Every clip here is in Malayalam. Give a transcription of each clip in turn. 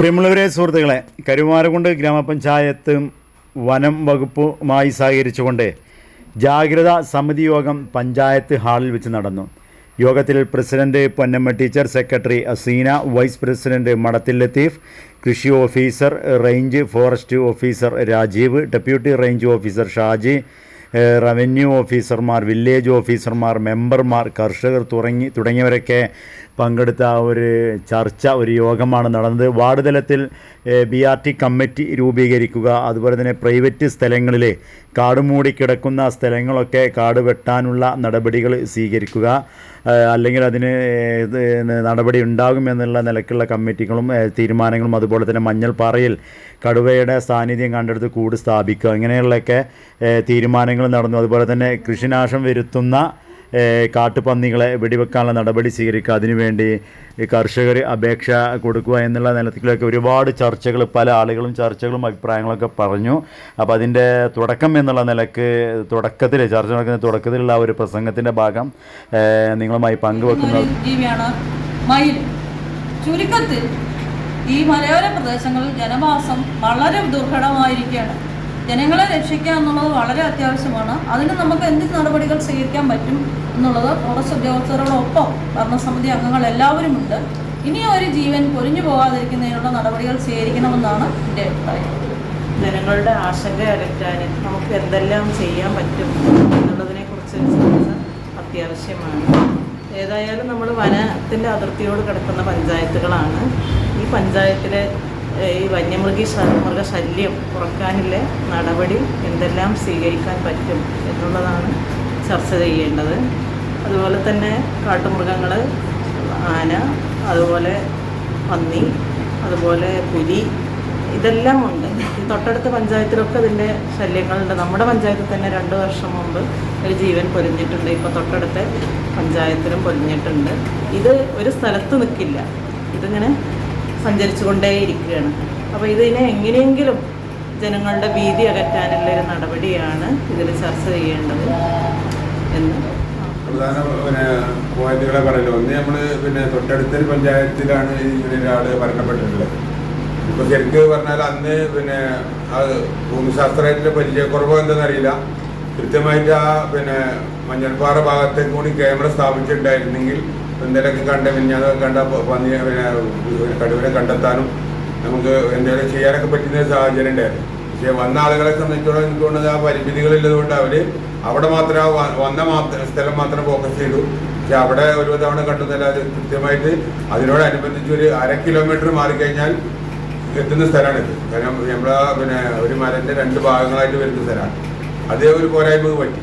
പ്രിയമുള്ളവരെ സുഹൃത്തുക്കളെ കരുമാരകുണ്ട് ഗ്രാമപഞ്ചായത്തും വനം വകുപ്പുമായി സഹകരിച്ചുകൊണ്ട് ജാഗ്രതാ സമിതി യോഗം പഞ്ചായത്ത് ഹാളിൽ വെച്ച് നടന്നു. യോഗത്തിൽ president Ponnamma teacher secretary Aseena vice president Madathil Latheef കൃഷി officer range forest officer Rajeev deputy range officer Shaji revenue ഓഫീസർമാർ വില്ലേജ് ഓഫീസർമാർ മെമ്പർമാർ കർഷകർ തുടങ്ങി തുടങ്ങിയവരൊക്കെ പങ്കെടുത്ത ഒരു ചർച്ച ഒരു യോഗമാണ് നടന്നത്. വാർഡ് തലത്തിൽ ബി ആർ ടി കമ്മിറ്റി രൂപീകരിക്കുക അതുപോലെ തന്നെ പ്രൈവറ്റ് സ്ഥലങ്ങളിൽ കാട് മൂടിക്കിടക്കുന്ന സ്ഥലങ്ങളൊക്കെ കാട് വെട്ടാനുള്ള നടപടികൾ സ്വീകരിക്കുക അല്ലെങ്കിൽ അതിന് നടപടി നടപടി ഉണ്ടാകുമെന്നുള്ള നിലക്കുള്ള കമ്മിറ്റികളും തീരുമാനങ്ങളും അതുപോലെ തന്നെ മഞ്ഞൾപ്പാറയിൽ കടുവയുടെ സാന്നിധ്യം കണ്ടെടുത്ത് കൂട് സ്ഥാപിക്കുക ഇങ്ങനെയുള്ളൊക്കെ ഏഹ് തീരുമാനങ്ങൾ നടന്നു. അതുപോലെ തന്നെ കൃഷിനാശം വരുത്തുന്ന കാട്ടുപന്നികളെ വെടിവെക്കാനുള്ള നടപടി സ്വീകരിക്കുക. അതിനുവേണ്ടി കർഷകർ അപേക്ഷ കൊടുക്കുക എന്നുള്ള നിലത്തിലൊക്കെ ഒരുപാട് ചർച്ചകൾ പല ആളുകളും ചർച്ചകളും അഭിപ്രായങ്ങളൊക്കെ പറഞ്ഞു. അപ്പോൾ അതിന്റെ തുടക്കം എന്നുള്ള നിലയ്ക്ക് തുടക്കത്തിൽ ചർച്ച നടക്കുന്ന തുടക്കത്തിലുള്ള ഒരു പ്രസംഗത്തിന്റെ ഭാഗം നിങ്ങളുമായി മയിൽ. ചുരുക്കത്തിൽ ഈ മലയോര പ്രദേശങ്ങളിൽ ജനവാസം വളരെ ദുർഘടമായിരിക്കുകയാണ്. ജനങ്ങളെ രക്ഷിക്കുക എന്നുള്ളത് വളരെ അത്യാവശ്യമാണ്. അതിന് നമുക്ക് എന്ത് നടപടികൾ സ്വീകരിക്കാൻ പറ്റും എന്നുള്ളത് ഫോറസ്റ്റ് ഉദ്യോഗസ്ഥരോടൊപ്പം ഭരണസമിതി അംഗങ്ങൾ എല്ലാവരും ഉണ്ട്. ഇനി ഒരു ജീവൻ പൊരിഞ്ഞു പോകാതിരിക്കുന്നതിനുള്ള നടപടികൾ സ്വീകരിക്കണമെന്നാണ് എന്റെ അഭിപ്രായം. ജനങ്ങളുടെ ആശങ്ക അകറ്റാൻ നമുക്ക് എന്തെല്ലാം ചെയ്യാൻ പറ്റും എന്നുള്ളതിനെ കുറിച്ച് അത്യാവശ്യമാണ്. ഏതായാലും നമ്മൾ വനത്തിന്റെ അതിർത്തിയോട് കിടക്കുന്ന പഞ്ചായത്തുകളാണ്. ഈ പഞ്ചായത്തിലെ ഈ വന്യമൃഗി മൃഗ മൃഗശല്യം കുറയ്ക്കാനുള്ള നടപടി എന്തെല്ലാം സ്വീകരിക്കാൻ പറ്റും എന്നുള്ളതാണ് ചർച്ച ചെയ്യേണ്ടത്. അതുപോലെ തന്നെ കാട്ടുമൃഗങ്ങൾ ആന അതുപോലെ പന്നി അതുപോലെ പുലി ഇതെല്ലാം ഉണ്ട്. തൊട്ടടുത്ത പഞ്ചായത്തിലൊക്കെ ഇതിന്റെ ശല്യങ്ങളുണ്ട്. നമ്മുടെ പഞ്ചായത്തിൽ തന്നെ രണ്ട് വർഷം മുമ്പ് ഒരു ജീവൻ പൊലിഞ്ഞിട്ടുണ്ട്. ഇപ്പോൾ തൊട്ടടുത്ത പഞ്ചായത്തിലും പൊലിഞ്ഞിട്ടുണ്ട്. ഇത് ഒരു സ്ഥലത്ത് നിൽക്കില്ല. ഇതിങ്ങനെ സഞ്ചരിച്ചു കൊണ്ടേയിരിക്കുകയാണ് അപ്പോൾ ഇതിനെ എങ്ങനെയെങ്കിലും ജനങ്ങളുടെ ഭീതി അകറ്റാനുള്ള ഒരു നടപടിയാണ് ഇതിൽ ചർച്ച ചെയ്യേണ്ടത് എന്ന്. പ്രധാന പിന്നെ പോയിന്റുകളെ പറയല്ലോ ഒന്ന് നമ്മൾ പിന്നെ തൊട്ടടുത്തൊരു പഞ്ചായത്തിലാണ് ഇങ്ങനെ ഒരാൾ മരണപ്പെട്ടിട്ടുള്ളത്. ഇപ്പൊ ശരിക്ക് പറഞ്ഞാൽ അന്ന് പിന്നെ ആ ഭൂമിശാസ്ത്രമായിട്ടുള്ള പരിചയക്കുറവ് എന്താണെന്നറിയില്ല. കൃത്യമായിട്ട് ആ പിന്നെ മഞ്ഞൾപ്പാറ ഭാഗത്തേക്ക് കൂടി ക്യാമറ സ്ഥാപിച്ചിട്ടുണ്ടായിരുന്നെങ്കിൽ എന്തെങ്കിലുമൊക്കെ കണ്ട മിഞ്ഞാതൊക്കെ കണ്ട പന്നി കടുവനെ കണ്ടെത്താനും നമുക്ക് എന്തെങ്കിലും ചെയ്യാനൊക്കെ പറ്റുന്ന സാഹചര്യം ഉണ്ടായിരുന്നു. പക്ഷേ വന്ന ആളുകളെ സംബന്ധിച്ചോളം എനിക്ക് തോന്നുന്നത് ആ പരിമിതികളില്ലതുകൊണ്ട് അവർ അവിടെ മാത്രം വന്ന മാത്രം സ്ഥലം മാത്രം ഫോക്കസ് ചെയ്തു. പക്ഷെ അവിടെ ഒരു തവണ കണ്ടെന്നല്ലാതെ കൃത്യമായിട്ട് അതിനോടനുബന്ധിച്ച് ഒരു അര കിലോമീറ്റർ മാറിക്കഴിഞ്ഞാൽ എത്തുന്ന സ്ഥലമാണിത് കാരണം നമ്മളെ പിന്നെ ഒരു മരന്റെ രണ്ട് ഭാഗങ്ങളായിട്ട് വരുന്ന സ്ഥലമാണ്. അതേ ഒരു പോരായ്മ പറ്റി.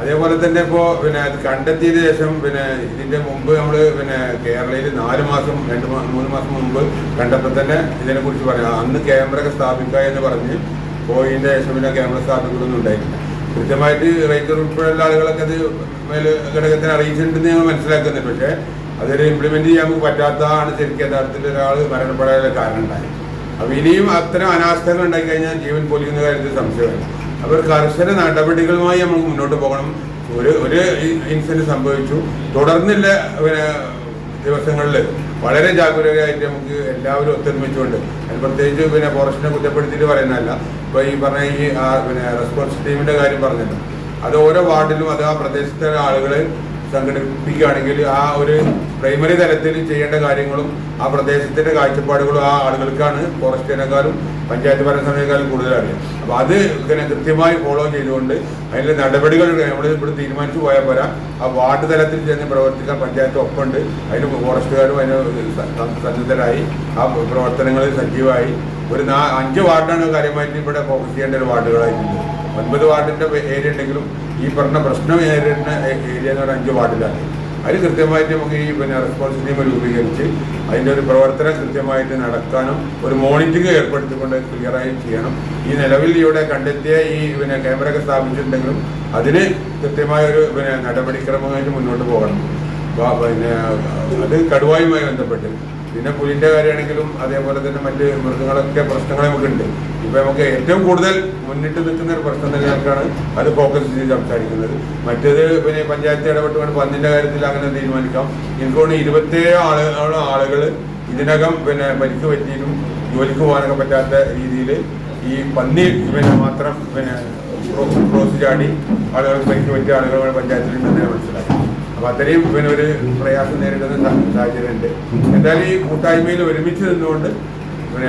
അതേപോലെ തന്നെ ഇപ്പോ പിന്നെ അത് കണ്ടെത്തിയതിനു ശേഷം പിന്നെ ഇതിന്റെ മുമ്പ് നമ്മൾ പിന്നെ കേരളയിൽ നാല് മാസം രണ്ട് മൂന്ന് മാസം മുമ്പ് കണ്ടപ്പോൾ തന്നെ ഇതിനെ കുറിച്ച് പറയാം. അന്ന് ക്യാമറ ഒക്കെ സ്ഥാപിക്കുക എന്ന് പറഞ്ഞ് പോയിന്റെ ശേഷം പിന്നെ ക്യാമറ സ്ഥാപിക്കുന്നൊന്നും ഉണ്ടായിട്ടില്ല. കൃത്യമായിട്ട് റൈറ്റർ ഉൾപ്പെടെയുള്ള ആളുകളൊക്കെ അത് മേൽ ഘടകത്തിന് അറിയിച്ചിട്ടുണ്ടെന്ന് ഞങ്ങൾ മനസ്സിലാക്കുന്നുണ്ട്. പക്ഷേ അതൊരു ഇംപ്ലിമെന്റ് ചെയ്യാൻ പറ്റാത്തതാണ് ശരിക്കും യഥാർത്ഥത്തിൽ ഒരാൾ മരണപ്പെടാനുള്ള കാരണം ഉണ്ടായത്. അപ്പൊ ഇനിയും അത്തരം അനാസ്ഥകൾ ഉണ്ടായി കഴിഞ്ഞാൽ ജീവൻ പൊലിയുന്ന കാര്യത്തിൽ സംശയമില്ല. ഒരു കർശന നടപടികളുമായി നമുക്ക് മുന്നോട്ട് പോകണം. ഒരു ഒരു ഇൻസിഡന്റ് സംഭവിച്ചു. തുടർന്നില്ല ദിവസങ്ങളിൽ വളരെ ജാഗ്രതയായിട്ട് നമുക്ക് എല്ലാവരും ഒത്തൊരുമിച്ചുകൊണ്ട് അതിന് പ്രത്യേകിച്ച് പിന്നെ ഫോറസ്റ്റിനെ കുറ്റപ്പെടുത്തിയിട്ട് പറയുന്നതല്ല. ഇപ്പൊ ഈ പറഞ്ഞ ഈ പിന്നെ റെസ്പോൺസ് ടീമിന്റെ കാര്യം പറഞ്ഞല്ലോ. അത് ഓരോ വാർഡിലും അത് ആ പ്രദേശത്തെ ആളുകളെ സംഘടിപ്പിക്കുകയാണെങ്കിൽ ആ ഒരു പ്രൈമറി തലത്തിൽ ചെയ്യേണ്ട കാര്യങ്ങളും ആ പ്രദേശത്തിന്റെ കാഴ്ചപ്പാടുകളും ആ ആളുകൾക്കാണ് ഫോറസ്റ്റിനേക്കാളും പഞ്ചായത്ത് ഭരണസമിതിയേക്കാളും കൂടുതൽ അപ്പൊ അത് ഇങ്ങനെ കൃത്യമായി ഫോളോ ചെയ്തുകൊണ്ട് അതിന്റെ നടപടികൾ നമ്മൾ ഇവിടെ തീരുമാനിച്ചു പോയാൽ പോരാ. ആ വാർഡ് തലത്തിൽ ചെന്ന് പ്രവർത്തിക്കാൻ പഞ്ചായത്ത് ഒപ്പമുണ്ട് അതിന് ഫോറസ്റ്റുകാരും അതിന് സന്നദ്ധരായി. ആ പ്രവർത്തനങ്ങളിൽ സജീവമായി. ഒരു നാ അഞ്ച് വാർഡാണ് കാര്യമായിട്ട് ഇവിടെ ഫോക്കസ് ചെയ്യേണ്ട ഒരു വാർഡുകളായിട്ടുണ്ട്. ഒൻപത് വാർഡിന്റെ ഏരിയ ഉണ്ടെങ്കിലും ഈ പറഞ്ഞ പ്രശ്നം നേരിടുന്ന ഏരിയ എന്ന് പറഞ്ഞാൽ അഞ്ച് വാർഡിലാണ്. അതിൽ കൃത്യമായിട്ട് നമുക്ക് ഈ പിന്നെ റെസ്പോൺസ് ടീം രൂപീകരിച്ച് അതിന്റെ ഒരു പ്രവർത്തനം കൃത്യമായിട്ട് നടക്കാനും ഒരു മോണിറ്ററിംഗ് ഏർപ്പെടുത്തിക്കൊണ്ട് ക്ലിയറായി ചെയ്യണം. ഈ നിലവിൽ ഇവിടെ കണ്ടെത്തിയ ഈ പിന്നെ ക്യാമറ ഒക്കെ സ്ഥാപിച്ചിട്ടുണ്ടെങ്കിലും അതിന് കൃത്യമായ ഒരു പിന്നെ നടപടിക്രമമായിട്ട് മുന്നോട്ട് പോകണം. പിന്നെ അത് കടുവായുമായി ബന്ധപ്പെട്ട്. പിന്നെ പുലിന്റെ കാര്യമാണെങ്കിലും അതേപോലെ തന്നെ മറ്റ് മൃഗങ്ങളൊക്കെ പ്രശ്നങ്ങൾ നമുക്കുണ്ട് ഇപ്പൊ നമുക്ക് ഏറ്റവും കൂടുതൽ മുന്നിട്ട് നിൽക്കുന്ന ഒരു പ്രശ്നം തന്നെയാണ് അത് ഫോക്കസ് ചെയ്ത് സംസാരിക്കുന്നത്. മറ്റേത് പിന്നെ പഞ്ചായത്ത് ഇടപെട്ട് ഇടപെട്ടുകൊണ്ട് പന്നിന്റെ കാര്യത്തിൽ അങ്ങനെ തീരുമാനിക്കാം. എനിക്ക് തോന്നുന്നു ഇരുപത്തേഴ് ആളുകളോളം ആളുകൾ ഇതിനകം പിന്നെ പരിക്ക് പറ്റിയിട്ടും ജോലിക്ക് പോകാനൊക്കെ പറ്റാത്ത രീതിയിൽ ഈ പന്നി പിന്നെ മാത്രം പിന്നെ ക്രോ- ക്രോസ് ചാടി ആളുകൾക്ക് പരിക്ക് പറ്റിയ ആളുകൾ പഞ്ചായത്തിൽ തന്നെ മനസ്സിലാക്കി അപ്പോൾ അത്രയും പിന്നെ ഒരു പ്രയാസം നേരിടുന്ന സാഹചര്യമുണ്ട്. എന്തായാലും ഈ കൂട്ടായ്മയിൽ ഒരുമിച്ച് നിന്നുകൊണ്ട് പിന്നെ